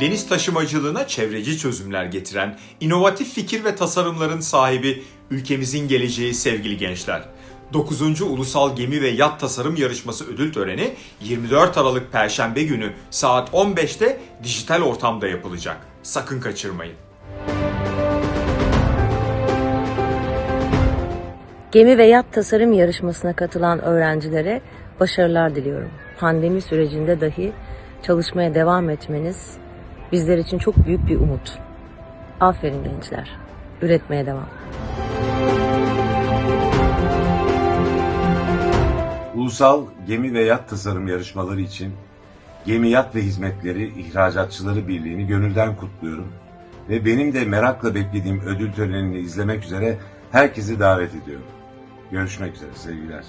deniz taşımacılığına çevreci çözümler getiren inovatif fikir ve tasarımların sahibi ülkemizin geleceği sevgili gençler. 9. Ulusal Gemi ve Yat Tasarım Yarışması ödül töreni 24 Aralık Perşembe günü saat 15'te dijital ortamda yapılacak. Sakın kaçırmayın. Gemi ve yat tasarım yarışmasına katılan öğrencilere başarılar diliyorum. Pandemi sürecinde dahi çalışmaya devam etmeniz bizler için çok büyük bir umut. Aferin gençler. Üretmeye devam. Ulusal gemi ve yat tasarım yarışmaları için Gemi Yat ve Hizmetleri İhracatçıları Birliği'ni gönülden kutluyorum. Ve benim de merakla beklediğim ödül törenini izlemek üzere herkesi davet ediyorum. Görüşmek üzere sevgiler.